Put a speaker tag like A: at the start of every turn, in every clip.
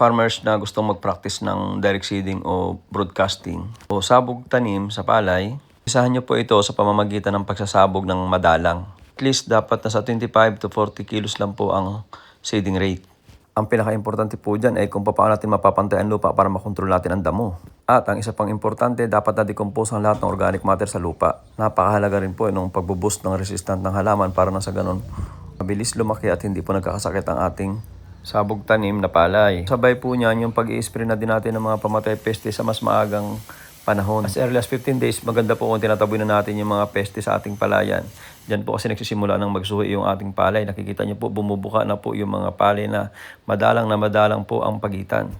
A: farmers na gustong mag-practice ng direct seeding o broadcasting o sabog tanim sa palay, isahan nyo po ito sa pamamagitan ng pagsasabog ng madalang. At least dapat nasa 25 to 40 kilos lang po ang seeding rate. Ang pinaka-importante po dyan ay kung paano natin mapapantay ang lupa para makontrol natin ang damo. At ang isa pang importante, dapat na-decompose ang lahat ng organic matter sa lupa. Napakahalaga rin po nung pagbuboost ng resistant ng halaman para na sa ganun mabilis lumaki at hindi po nagkakasakit ang ating sabog tanim na palay. Sabay po niyan yung pag spray na din natin ng mga pamatay peste sa mas maagang panahon. As early as 15 days, maganda po kung tinataboy na natin yung mga peste sa ating palayan. Diyan po kasi nagsisimula ng magsuhi yung ating palay. Nakikita niyo po, bumubuka na po yung mga palay na madalang na madalang po ang pagitan.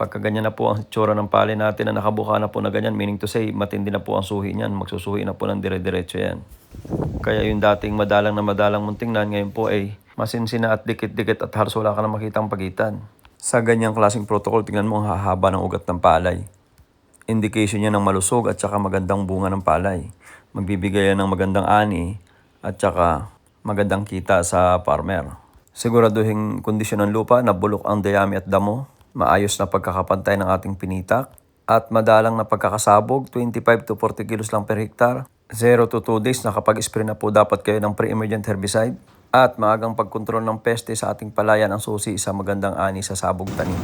A: Pagka ganyan na po ang tsura ng palay natin na nakabuka na po na ganyan, meaning to say, matindi na po ang suhi niyan. Magsusuhi na po ng dire-diretso yan. Kaya yung dating madalang na madalang mong tingnan, ngayon po ay masinsina at dikit-dikit at halos wala ka na makitang pagitan. Sa ganyang klaseng protocol, tingnan mo ang hahaba ng ugat ng palay. Indication niya ng malusog at saka magandang bunga ng palay. Magbibigay yan ng magandang ani at saka magandang kita sa farmer. Siguraduhin kondisyon ng lupa na bulok ang dayami at damo, maayos na pagkakapantay ng ating pinitak, at madalang na pagkakasabog, 25 to 40 kilos lang per hektar. 0 to 2 days nakapag-spray na po dapat kayo ng pre-emergent herbicide. At maagang pagkontrol ng peste sa ating palayan ang susi sa magandang ani sa sabog tanim.